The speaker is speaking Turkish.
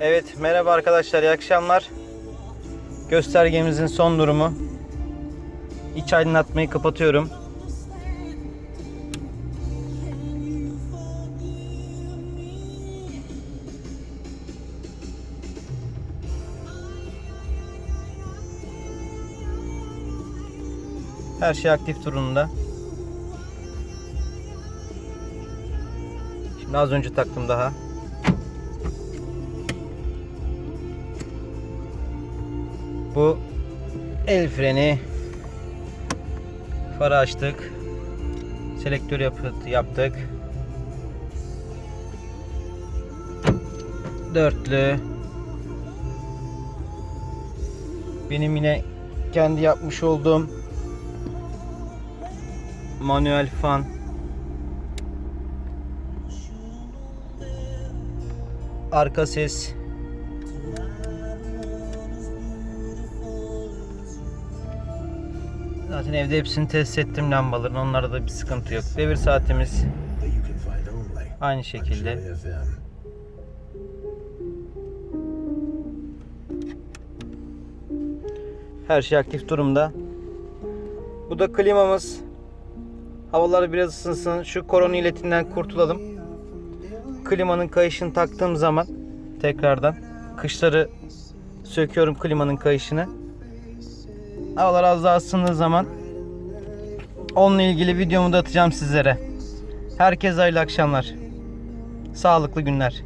Evet merhaba arkadaşlar iyi akşamlar. Göstergemizin son durumu. İç aydınlatmayı kapatıyorum. Her şey aktif durumda. Şimdi az önce taktım daha. Bu el freni. Farı açtık. Selektör yaptık. Dörtlü. Benim yine kendi yapmış olduğum manuel fan. Arka ses. Zaten evde hepsini test ettim lambaların. Onlarda da bir sıkıntı yok. Devir saatimiz aynı şekilde. Her şey aktif durumda. Bu da klimamız. Havalar biraz ısınsın. Şu korona iletinden kurtulalım. Klimanın kayışını taktığım zaman tekrardan kışları söküyorum klimanın kayışını. Havalar az daha ısındığı zaman onunla ilgili videomu da atacağım sizlere. Herkese hayırlı akşamlar. Sağlıklı günler.